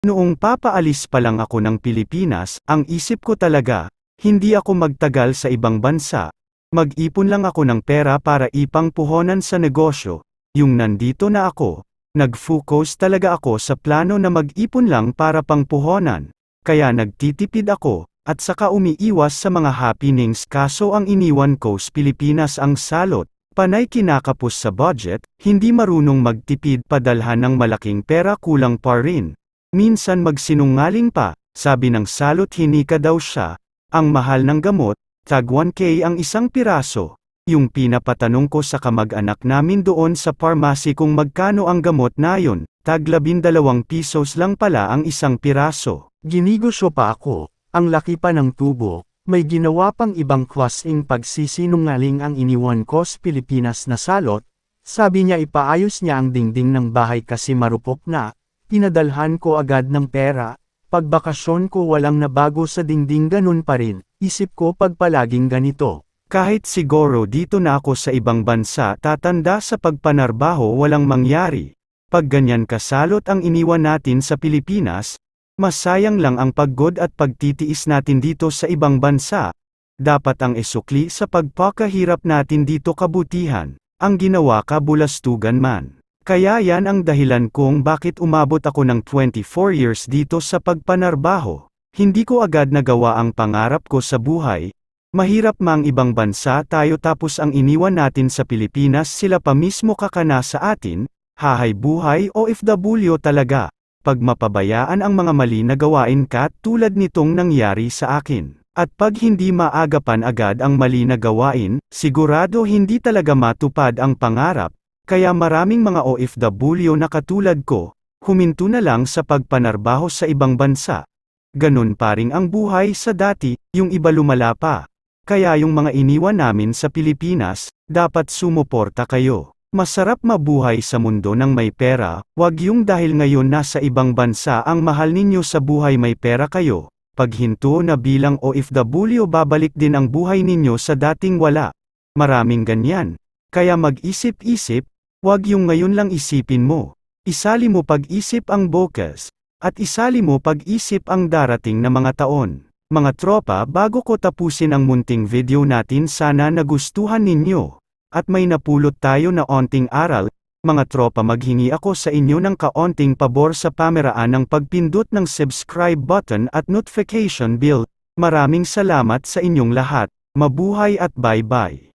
Noong papaalis pa lang ako ng Pilipinas, ang isip ko talaga, hindi ako magtagal sa ibang bansa. Mag-ipon lang ako ng pera para ipang puhonan sa negosyo. Yung nandito na ako, nag-focus talaga ako sa plano na mag-ipon lang para pang puhonan. Kaya nagtitipid ako, at saka umiiwas sa mga happenings kaso ang iniwan ko sa Pilipinas ang salot. Panay kinakapos sa budget, hindi marunong magtipid padalhan ng malaking pera kulang pa rin. Minsan magsinungaling pa, sabi ng salot hinika daw siya, ang mahal ng gamot, tag 1k ang isang piraso. Yung pinapatanong ko sa kamag-anak namin doon sa pharmacy kung magkano ang gamot na yun, tag 12 pisos lang pala ang isang piraso. Ginigosyo pa ako, ang laki pa ng tubo, may ginawa pang ibang klaseng pagsisinungaling ang iniwan ko sa Pilipinas na salot, sabi niya ipaayos niya ang dingding ng bahay kasi marupok na, pinadalhan ko agad ng pera, pagbakasyon ko walang nabago sa dingding ganun pa rin, isip ko pag palaging ganito. Kahit siguro dito na ako sa ibang bansa tatanda sa pagpanarbaho walang mangyari. Pag ganyan kasalot ang iniwan natin sa Pilipinas, masayang lang ang paggod at pagtitiis natin dito sa ibang bansa. Dapat ang esukli sa pagpakahirap natin dito kabutihan, ang ginawa kabulastugan man. Kaya yan ang dahilan kung bakit umabot ako ng 24 years dito sa pagpanarbaho. Hindi ko agad nagawa ang pangarap ko sa buhay, Mahirap mang ibang bansa tayo tapos ang iniwan natin sa Pilipinas sila pa mismo kakana sa atin, hahay buhay o FW talaga. Pag mapabayaan ang mga mali na gawain ka tulad nitong nangyari sa akin. At pag hindi maagapan agad ang mali na gawain, sigurado hindi talaga matupad ang pangarap, kaya maraming mga OFW na katulad ko, huminto na lang sa pagpanarbaho sa ibang bansa. Ganun pa rin ang buhay sa dati, yung iba lumala pa. Kaya yung mga iniwan namin sa Pilipinas, dapat sumuporta kayo. Masarap mabuhay sa mundo ng may pera, wag yung dahil ngayon nasa ibang bansa ang mahal ninyo sa buhay may pera kayo. Pag hinto na bilang OFW babalik din ang buhay ninyo sa dating wala. Maraming ganyan. Kaya mag-isip-isip, wag yung ngayon lang isipin mo. Isali mo pag-isip ang bokas, at isali mo pag-isip ang darating na mga taon. Mga tropa bago ko tapusin ang munting video natin sana nagustuhan ninyo. At may napulot tayo na onting aral, mga tropa maghingi ako sa inyo ng kaonting pabor sa pameraan ng pagpindot ng subscribe button at notification bell. Maraming salamat sa inyong lahat. Mabuhay at bye-bye.